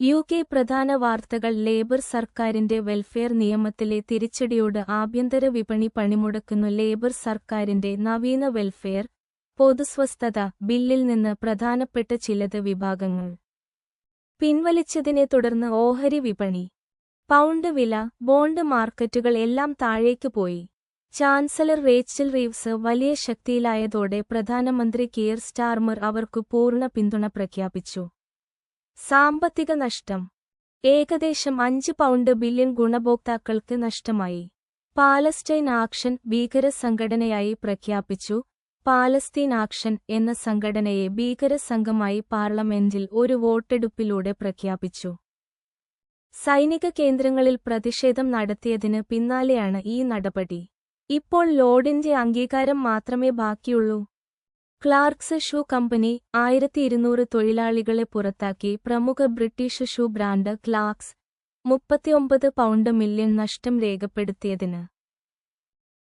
U K പ്രധാന വാർത്തകൾ. Labour സർക്കാരിന്റെ വെൽഫെയർ നിയമത്തിലെ തിരിച്ചടിയോട് ആഭ്യന്തര വിപണി പണിമുടക്കുന്നു. ലേബർ സർക്കാരിന്റെ നവീന വെൽഫെയർ പൊതുസ്വസ്ഥത ബില്ലിൽ നിന്ന് പ്രധാനപ്പെട്ട ചിലത് വിഭാഗങ്ങൾ. പിൻവലിച്ചതിനെ തുടർന്ന് ഓഹരി വിപണി. പൗണ്ട് വില ബോണ്ട് മാർക്കറ്റുകൾ എല്ലാം താഴേക്ക് പോയി. ചാൻസലർ റേച്ചൽ റീവ്സ് വലിയ ശക്തിയിലായതോടെ പ്രധാനമന്ത്രി കിയർ സ്റ്റാർമർ അവർക്കു പൂർണ പിന്തുണ പ്രഖ്യാപിച്ചു. സാമ്പത്തിക നഷ്ടം. ഏകദേശം അഞ്ച് പൗണ്ട് ബില്യൺ ഗുണഭോക്താക്കൾക്ക് നഷ്ടമായി. പാലസ്റ്റൈൻ ആക്ഷൻ ഭീകര സംഘടനയായി പ്രഖ്യാപിച്ചു. പാലസ്തീൻ ആക്ഷൻ എന്ന സംഘടനയെ ഭീകര സംഘമായി പാർലമെന്റിൽ ഒരു വോട്ടെടുപ്പിലൂടെ പ്രഖ്യാപിച്ചു. സൈനിക കേന്ദ്രങ്ങളിൽ പ്രതിഷേധം നടത്തിയതിന് പിന്നാലെയാണ് ഈ നടപടി. ഇപ്പോൾ ലോഡിന്റെ അംഗീകാരം മാത്രമേ ബാക്കിയുള്ളൂ. ക്ലാർക്സ് ഷൂ കമ്പനി ആയിരത്തി ഇരുന്നൂറ് തൊഴിലാളികളെ പുറത്താക്കി പ്രമുഖ ബ്രിട്ടീഷ് ഷൂ ബ്രാൻഡ് ക്ലാർക്സ് മുപ്പത്തിയൊമ്പത് പൗണ്ട് മില്യൺ നഷ്ടം രേഖപ്പെടുത്തിയതിന്.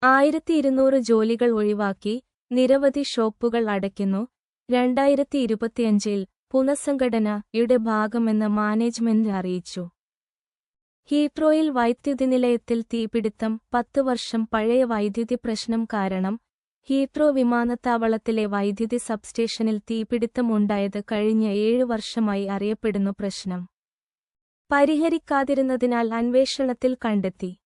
ആയിരത്തി ഇരുന്നൂറ് ജോലികൾ ഒഴിവാക്കി നിരവധി ഷോപ്പുകൾ അടയ്ക്കുന്നു. രണ്ടായിരത്തി ഇരുപത്തിയഞ്ചിൽ പുനഃസംഘടനയുടെ ഭാഗമെന്ന് മാനേജ്മെന്റ് അറിയിച്ചു. ഹീട്രോയിൽ വൈദ്യുതി നിലയത്തിൽ തീപിടുത്തം പത്ത് വർഷം പഴയ വൈദ്യുതി പ്രശ്നം കാരണം ഹീട്രോ വിമാനത്താവളത്തിലെ വൈദ്യുതി സബ്സ്റ്റേഷനിൽ തീപിടുത്തമുണ്ടായത് കഴിഞ്ഞ ഏഴ് വർഷമായി അറിയപ്പെടുന്നു പ്രശ്നം. പരിഹരിക്കാതിരുന്നതിനാൽ അന്വേഷണത്തിൽ കണ്ടെത്തി.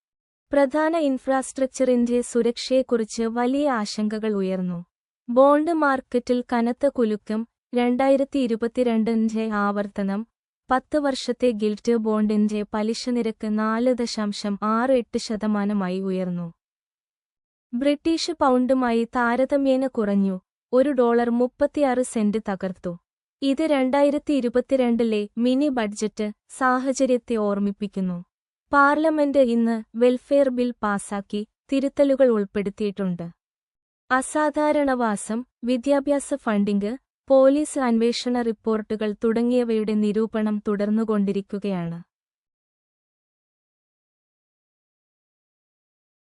പ്രധാന ഇൻഫ്രാസ്ട്രക്ചറിന്റെ സുരക്ഷയെക്കുറിച്ച് വലിയ ആശങ്കകൾ ഉയർന്നു. ബോണ്ട് മാർക്കറ്റിൽ കനത്ത കുലുക്കം രണ്ടായിരത്തി ഇരുപത്തിരണ്ടിന്റെ ആവർത്തനം പത്ത് വർഷത്തെ ഗിൽറ്റ് ബോണ്ടിന്റെ പലിശ നിരക്ക് നാല് ദശാംശം ആറ് എട്ട് ശതമാനമായി ഉയർന്നു. ബ്രിട്ടീഷ് പൗണ്ടുമായി താരതമ്യേന കുറഞ്ഞു. ഒരു ഡോളർ മുപ്പത്തിയാറ് സെന്റ് തകർത്തു. ഇത് രണ്ടായിരത്തി ഇരുപത്തിരണ്ടിലെ മിനി ബഡ്ജറ്റ് സാഹചര്യത്തെ ഓർമ്മിപ്പിക്കുന്നു. പാർലമെന്റ് ഇന്ന് വെൽഫെയർ ബിൽ പാസാക്കി തിരുത്തലുകൾ ഉൾപ്പെടുത്തിയിട്ടുണ്ട്. അസാധാരണവാസം വിദ്യാഭ്യാസ ഫണ്ടിംഗ് പോലീസ് അന്വേഷണ റിപ്പോർട്ടുകൾ തുടങ്ങിയവയുടെ നിരൂപണം തുടർന്നുകൊണ്ടിരിക്കുകയാണ്.